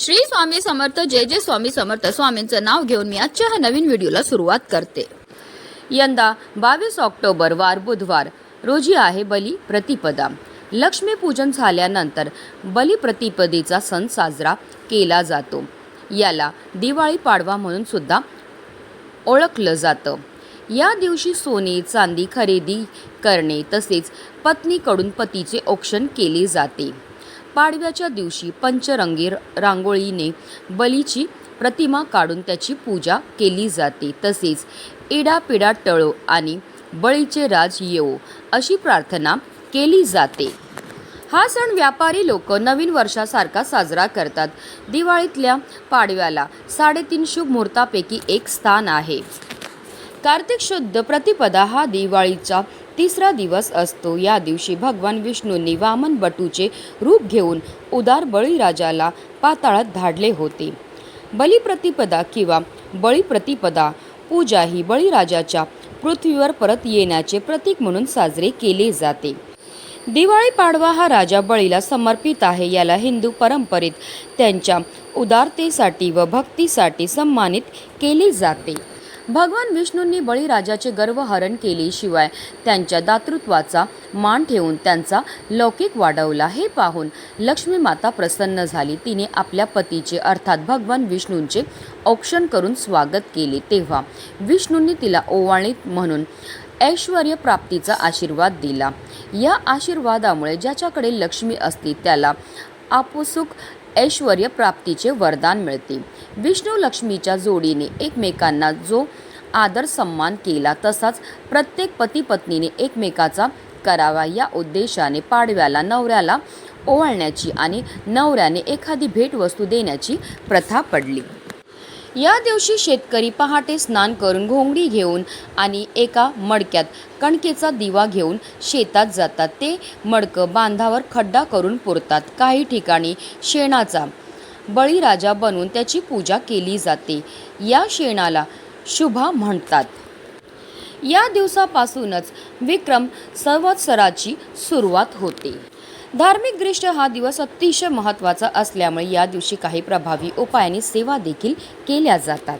श्री स्वामी समर्थ जय जय स्वामी समर्थ. स्वामींचं नाव घेऊन मी आजच्या ह्या नवीन व्हिडिओला सुरुवात करते. यंदा बावीस ऑक्टोबर वार बुधवार. रोजी आहे बली प्रतिपदा. लक्ष्मीपूजन झाल्यानंतर बलिप्रतिपदेचा सण साजरा केला जातो. याला दिवाळी पाडवा म्हणून सुद्धा ओळखलं जातं. या दिवशी सोने चांदी खरेदी करणे तसेच पत्नीकडून पतीचे औक्षण केले जाते. पाडव्याच्या दिवशी पंचरंगी रांगोळीने बलीची प्रतिमा काढून त्याची पूजा केली जाते. तसेच इडापिडा टळो आणि बळीचे राज येवो अशी प्रार्थना केली जाते. हा सण व्यापारी लोक नवीन वर्षासारखा साजरा करतात. दिवाळीतल्या पाडव्याला साडेतीन शुभ मुहूर्तापैकी एक स्थान आहे. कार्तिक शुद्ध प्रतिपदा हा दिवाळीचा तिसरा दिवस असतो. या दिवशी भगवान विष्णूंनी वामन बटूचे रूप घेऊन उदार बळीराजाला पाताळात धाडले होते. बलिप्रतिपदा किंवा बळीप्रतिपदा पूजा ही बळीराजाच्या पृथ्वीवर परत येण्याचे प्रतीक म्हणून साजरे केले जाते. दिवाळी पाडवा हा राजा बळीला समर्पित आहे. याला हिंदू परंपरेत त्यांच्या उदारतेसाठी व भक्तीसाठी सन्मानित केले जाते. भगवान विष्णूंनी बळीराजाचे गर्वहरण हरण शिवाय त्यांच्या दातृत्वाचा मान ठेवून त्यांचा लौकिक वाढवला हे पाहून लक्ष्मी माता प्रसन्न झाली. तिने आपल्या पतीचे अर्थात भगवान विष्णूंचे औक्षण करून स्वागत केले. तेव्हा विष्णूंनी तिला ओवाणीत म्हणून ऐश्वर प्राप्तीचा आशीर्वाद दिला. या आशीर्वादामुळे ज्याच्याकडे लक्ष्मी असते त्याला आपोसुक ऐश्वर प्राप्तीचे वरदान मिळते. विष्णू लक्ष्मीच्या जोडीने एकमेकांना जो आदर सन्मान केला तसाच प्रत्येक पती पत्नीने एकमेकाचा करावा या उद्देशाने पाडव्याला नवऱ्याला ओवाळण्याची आणि नवऱ्याने एखादी भेटवस्तू देण्याची प्रथा पडली. या दिवशी शेतकरी पहाटे स्नान करून घोंगडी घेऊन आणि एका मडक्यात कणकेचा दिवा घेऊन शेतात जातात. ते मडकं बांधावर खड्डा करून पुरतात. काही ठिकाणी शेणाचा बळीराजा बनवून त्याची पूजा केली जाते. या शेणाला शुभा म्हणतात. या दिवसापासूनच विक्रम संवत्सराची सुरुवात होते. धार्मिक दृष्ट्या हा दिवस अतिशय महत्त्वाचा असल्यामुळे या दिवशी काही प्रभावी उपायांनी सेवा देखील केल्या जातात.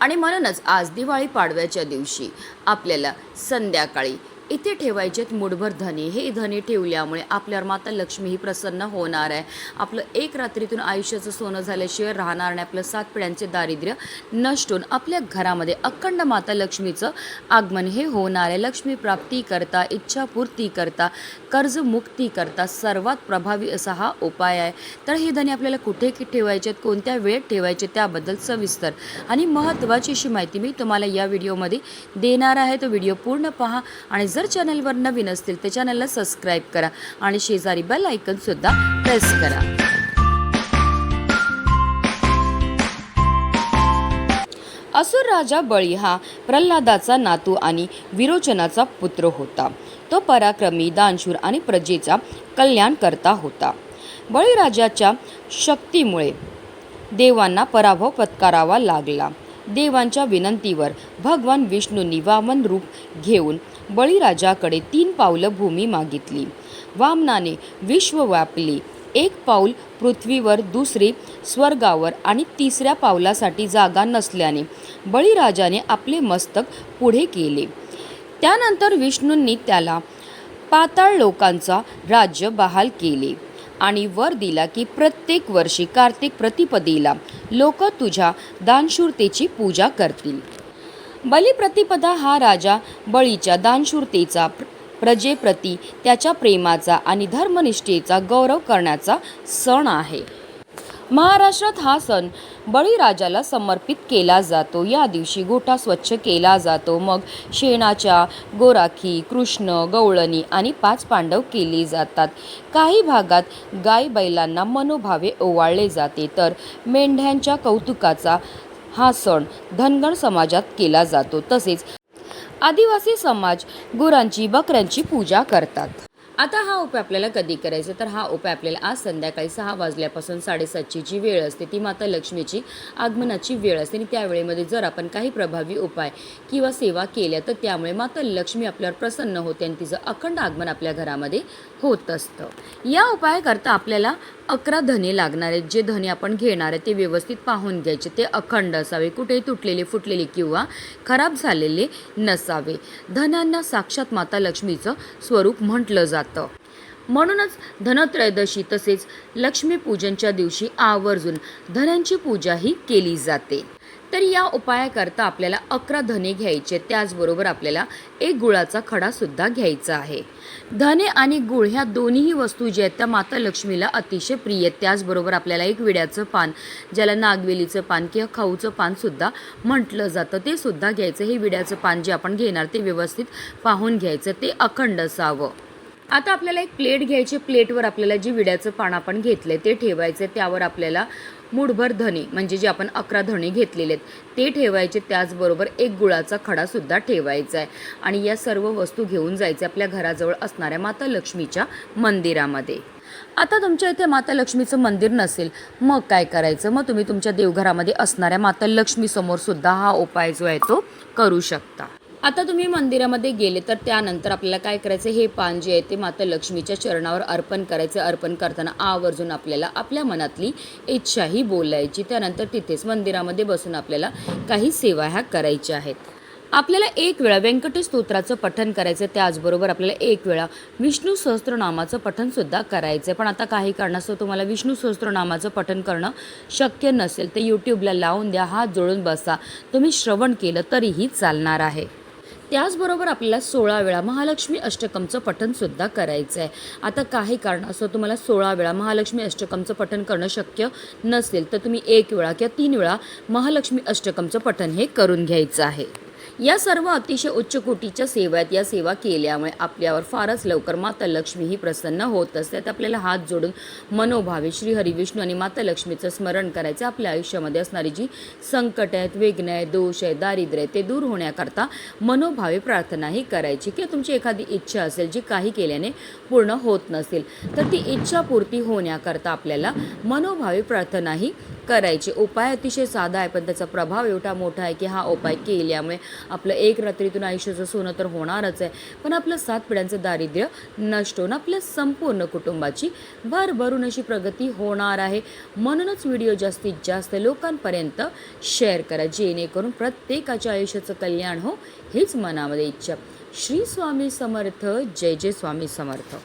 आणि म्हणूनच आज दिवाळी पाडव्याच्या दिवशी आपल्याला संध्याकाळी इथे ठेवायचेत मुठभर धने. हे धने ठेवल्यामुळे आपल्यावर माता लक्ष्मी ही प्रसन्न होणार आहे. आपलं एक रात्रीतून आयुष्याचं सोनं झाल्याशिवाय राहणार नाही. आपलं सात पिढ्यांचे दारिद्र्य नष्ट होऊन आपल्या घरामध्ये अखंड माता लक्ष्मीचं आगमन हे होणार आहे. लक्ष्मी प्राप्ती करता इच्छापूर्ती करता कर्जमुक्ती करता सर्वात प्रभावी असा हा उपाय आहे. तर हे धने आपल्याला कुठे ठेवायचे आहेत? कोणत्या वेळेत ठेवायचे त्याबद्दल सविस्तर आणि महत्त्वाची अशी माहिती मी तुम्हाला या व्हिडिओमध्ये देणार आहे. तो व्हिडिओ पूर्ण पहा आणि जर चॅनलवर नवीन असतील तर चॅनलला सबस्क्राईब करा आणि शेजारी बेल आयकनसुद्धा प्रेस करा. असुर राजा बळी हा प्रल्हादाचा नातू आणि विरोचनाचा पुत्र होता. तो पराक्रमी दानशूर आणि प्रजेचा कल्याण करता होता. बळीराजाच्या शक्तीमुळे देवांना पराभव पत्करावा लागला. देवांच्या विनंतीवर भगवान विष्णूंनी वामन रूप घेऊन बळीराजाकडे तीन पावलं भूमी मागितली. वामनाने विश्व व्यापली. एक पाऊल पृथ्वीवर दुसरे स्वर्गावर आणि तिसऱ्या पावलासाठी जागा नसल्याने बळीराजाने आपले मस्तक पुढे केले. त्यानंतर विष्णूंनी त्याला पाताळ लोकांचा राज्य बहाल केले आणि वर दिला की प्रत्येक वर्षी कार्तिक प्रतिपदेला लोक तुझ्या दानशूरतेची पूजा करतील. बलिप्रतिपदा हा राजा बळीच्या दानशूरतेचा प्रजेप्रती त्याच्या प्रेमाचा आणि धर्मनिष्ठेचा गौरव करण्याचा सण आहे. महाराष्ट्रात हा सण बळीराजाला समर्पित केला जातो. या दिवशी गोठा स्वच्छ केला जातो. मग शेणाच्या गोराखी कृष्ण गवळणी आणि पाच पांडव केले जातात. काही भागात गाय बैलांना मनोभावे ओवाळले जाते. तर मेंढ्यांच्या कौतुकाचा हा सण धनगर समाजात केला जातो. तसेच आदिवासी समाज गुरांची बकऱ्यांची पूजा करतात. आता हा उपाय आपल्याला कधी करायचा? तर हा उपाय आपल्याला आज संध्याकाळी सहा वाजल्यापासून साडेसातची जी वेळ असते. ती माता लक्ष्मीची आगमनाची वेळ असते. आणि त्या वेळेमध्ये जर आपण काही प्रभावी उपाय किंवा सेवा केल्या तर त्यामुळे माता लक्ष्मी आपल्यावर प्रसन्न होते आणि तिचं अखंड आगमन आपल्या घरामध्ये होत असतं. या उपायाकरता आपल्याला अकरा धने लागणार आहेत. जे धने आपण घेणार आहे ते व्यवस्थित पाहून घ्यायचे. ते अखंड असावे. कुठेही तुटलेले फुटलेले किंवा खराब झालेले नसावे. धनांना साक्षात माता लक्ष्मीचं स्वरूप म्हटलं जातं. म्हणूनच धनत्रयोदशी तसेच लक्ष्मीपूजनच्या दिवशी आवर्जून धनांची पूजाही केली जाते. तर या उपायाकरता आपल्याला अकरा धने घ्यायचे त्याचबरोबर आपल्याला एक गुळाचा खडासुद्धा घ्यायचा आहे. धने आणि गुळ ह्या दोन्हीही वस्तू ज्या आहेत त्या माता लक्ष्मीला अतिशय प्रिय आहेत. त्याचबरोबर आपल्याला एक विड्याचं पान ज्याला नागवेलीचं पान किंवा खाऊचं पानसुद्धा म्हटलं जातं ते सुद्धा घ्यायचं. हे विड्याचं पान जे आपण घेणार ते व्यवस्थित पाहून घ्यायचं ते अखंड असावं. आता आपल्याला एक प्लेट घ्यायची प्लेटवर आपल्याला जी विड्याचं पान आपण घेतलंय ते ठेवायचं त्यावर आपल्याला मुठभर धणे म्हणजे जे आपण अकरा धणे घेतलेले आहेत ते ठेवायचे. त्याचबरोबर एक गुळाचा खडासुद्धा ठेवायचा आहे आणि या सर्व वस्तू घेऊन जायचे आपल्या घराजवळ असणाऱ्या माता लक्ष्मीच्या मंदिरामध्ये. आता तुमच्या इथे माता लक्ष्मीचं मंदिर नसेल मग काय करायचं? मग तुम्ही तुमच्या देवघरामध्ये असणाऱ्या माता लक्ष्मीसमोरसुद्धा सुद्धा हा उपाय जो आहे तो करू शकता. आता तुम्ही मंदिरामध्ये गेले तर त्यानंतर आपल्याला काय करायचं? हे पान जे आहे ते माता लक्ष्मीच्या चरणावर अर्पण करायचं. अर्पण करताना आवर्जून आपल्याला आपल्या मनातली इच्छाही बोलायची. त्यानंतर तिथेच मंदिरामध्ये बसून आपल्याला काही सेवा ह्या करायच्या आहेत. आपल्याला एक वेळा व्यंकटेश स्तोत्राचं पठण करायचं त्याचबरोबर आपल्याला एक वेळा विष्णू सहस्त्रनामाचं पठणसुद्धा करायचं पण आता काही कारणास्तव तुम्हाला विष्णू सहस्त्रनामाचं पठण करणं शक्य नसेल तर यूट्यूबला लावून द्या. हात जोडून बसा. तुम्ही श्रवण केलं तरीही चालणार आहे. त्याचबरोबर आपल्याला सोळा वेळा महालक्ष्मी अष्टकमचं पठनसुद्धा करायचं आहे आता काही कारण असं तुम्हाला सोळा वेळा महालक्ष्मी अष्टकमचं पठण करणं शक्य नसेल तर तुम्ही एक वेळा किंवा तीन वेळा महालक्ष्मी अष्टकमचं पठण हे करून घ्यायचं आहे. या सर्व अतिशय उच्च कोटीच्या सेवा आहेत. या सेवा केल्यामुळे आपल्यावर फारच लवकर माता लक्ष्मी ही प्रसन्न होत असते. तर आपल्याला हात जोडून मनोभावे श्री हरी विष्णू आणि माता लक्ष्मीचं स्मरण करायचं आपल्या आयुष्यामध्ये असणारी जी संकट आहेत विघ्न आहे दोष आहे दारिद्र्य आहे ते दूर होण्याकरता मनोभावे प्रार्थनाही करायची. किंवा तुमची एखादी इच्छा असेल जी काही केल्याने पूर्ण होत नसेल तर ती इच्छापूर्ती होण्याकरता आपल्याला मनोभावे प्रार्थनाही करायचे. उपाय अतिशय साधा आहे पण त्याचा प्रभाव एवढा मोठा आहे की हा उपाय केल्यामुळे आपलं एक रात्रीतून आयुष्याचं सोनं तर होणारच आहे. पण आपलं सात पिढ्यांचं दारिद्र्य नष्ट होऊन आपल्या संपूर्ण कुटुंबाची भरभरून अशी प्रगती होणार आहे. म्हणूनच व्हिडिओ जास्तीत जास्त लोकांपर्यंत शेअर करा जेणेकरून प्रत्येकाच्या आयुष्याचं कल्याण हो हीच मनामध्ये इच्छा. श्री स्वामी समर्थ जय जय स्वामी समर्थ.